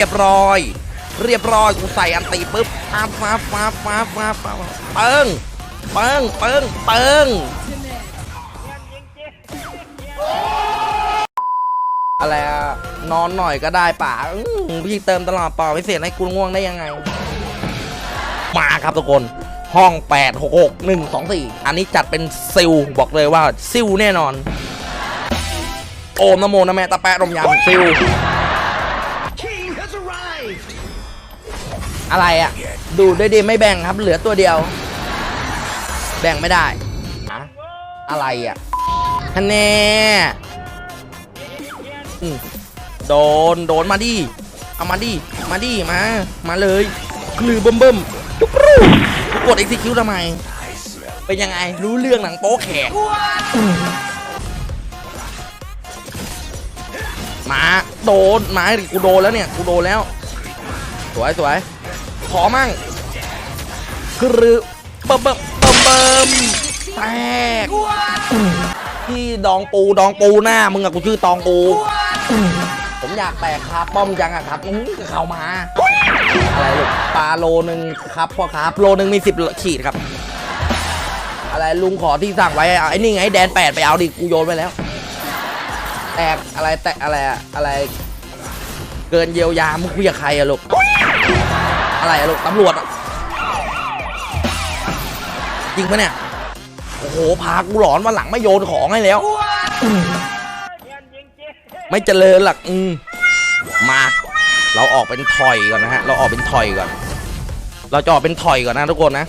เรียบร้อย เรียบร้อยกูใส่อันตีปุ๊บฟาฟ้าฟ้าฟ้าฟ้าฟ้าเปิงเปิงเปิงเปิงอะไรอะนอนหน่อยก็ได้ป่าพี่เติมตลอดป่าพิเศษให้กูง่วงได้ยังไง มาครับทุกคนห้อง 8 6 6 1 2 4 อันนี้จัดเป็นซิลบอกเลยว่าซิลแน่นอน โอมนโมนะแม่ตะแปะรมยำซิล อะไรอะ ดูด้วยดีไม่แบ่งครับ เหลือตัวเดียว แบ่งไม่ได้อะอะไรอะฮันแน่อืมโดน โดนมาดิ เอามาดิ มาดิ มา มาเลยกลือเบิ่มเบิ่มจุกรูกด execute ทำไม เป็นยังไง รู้เรื่องหนังโป๊แขก มา โดน มาดิกูโดนแล้วเนี่ย กูโดนแล้วส วยสวยขอมั่งกรือเบิ่มเบิ่มเบิ่มเบิ่มแตกที่ดองปูดองปูหน้ามึงอะกูชื่อตองปูผมอยากแตกครับป้อมจังอะครับอื้อเข้ามาอะไรลูกปลาโลนึงครับพ่อครับโลนึงมีสิบขีดครับ อะไรลุงขอที่สั่งไว้ไอ้นี่ไงแดนแปดไปเอาดิกูโยนไปแล้ว แตกอะไรแตกอะไรอะอะไร เกินเยียวยามึงคุยกับใครอะลูก อะไรอะลูกตำรวจอะจริงปะเนี่ย โอ้โห พากูหลอนวันหลังไม่โยนของให้แล้ว ไม่เจริญหลักอืมมา เราออกเป็นถอยก่อนนะฮะ เราออกเป็นถอยก่อน เราจะออกเป็นถอยก่อนนะทุกคนนะ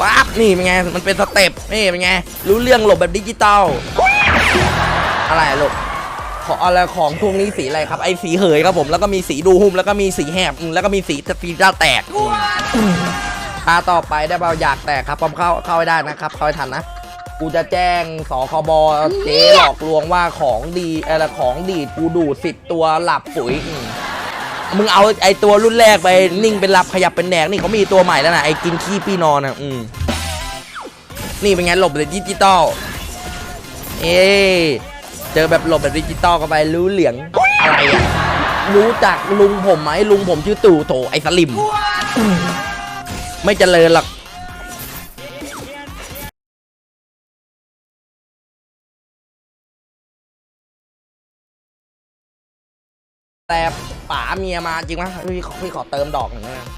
ปั๊บนี่เป็นไง มันเป็นสเต็ปนี่เป็นไง รู้เรื่องหลบแบบดิจิตอลอะไรอะลูก ขออะไรของพวกนี้สีอะไรครับไอ้สีเหยครับผมแล้วก็มีสีดูหุ้มแล้วก็มีสีแหบอืมแล้วก็มีสีสีเจ้าแตกตาต่อไปได้เปล่าอยากแตกครับผมเข้าเข้าให้ได้นะครับเข้าให้ทันนะ กูจะแจ้งสคบเจ๊หลอกลวงว่าของดีอะไรของดีดกูดูดสิบตัวหลับปุ๋ยอืมมึงเอาไอตัวรุ่นแรกไปนิ่งเป็นหลับขยับเป็นแดกนี่เขามีตัวใหม่แล้วนะไอกินขี้พี่นอนอะอืมนี่เป็นไงหลบเลยดิจิตอลเอ๊ เจอแบบหลบแบบดิจิตอลเข้าไปรู้เหลืองอะไรอะรู้จักลุงผมไหมลุงผมชื่อตู่โถไอสลิม ไม่เจริญหรอกแต่ป๋าเมียมาจริงไหมพี่ขอพี่ขอเติมดอกหนึ่งนะ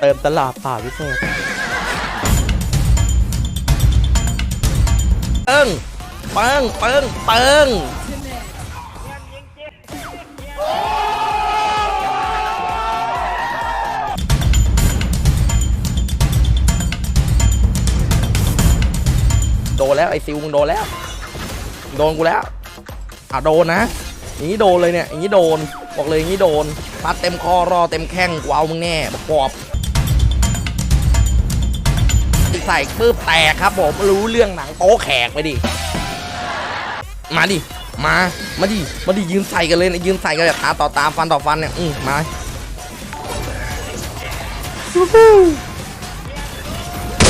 เติมตลาดป่าพิเศษ งเปิงเปิงเปิงโดนแล้วไอซิวมึงโดนแล้ว โดนกูแล้วอะโดนนะอย่างนี้โดนเลยเนี่ยอย่างนี้โดนบอกเลยอย่างนี้โดนพัดเต็มคอรอเต็มแข้งกูเอามึงแน่บอกอบ ใส่ปื้บแตกครับผมรู้เรื่องหนังโป๊แขกไปดิ มาดิ มา มาดิ มาดิยืนใส่กันเลยนะยืนใส่กันแบบตาต่อตาฟันต่อฟันเนี่ยอืมมา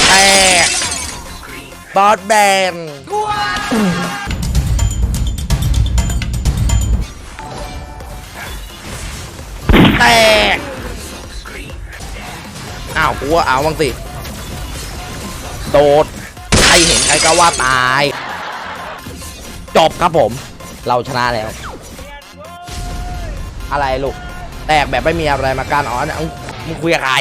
แตกบอสแบนแตกอ้าวกูว่าเอาบ้างสิ โดด ใครเห็นใครก็ว่าตาย จบครับผม เราชนะแล้ว อะไรลูก แตกแบบไม่มีอะไรมาการอ๋อเนี่ยมึงคุยกับใคร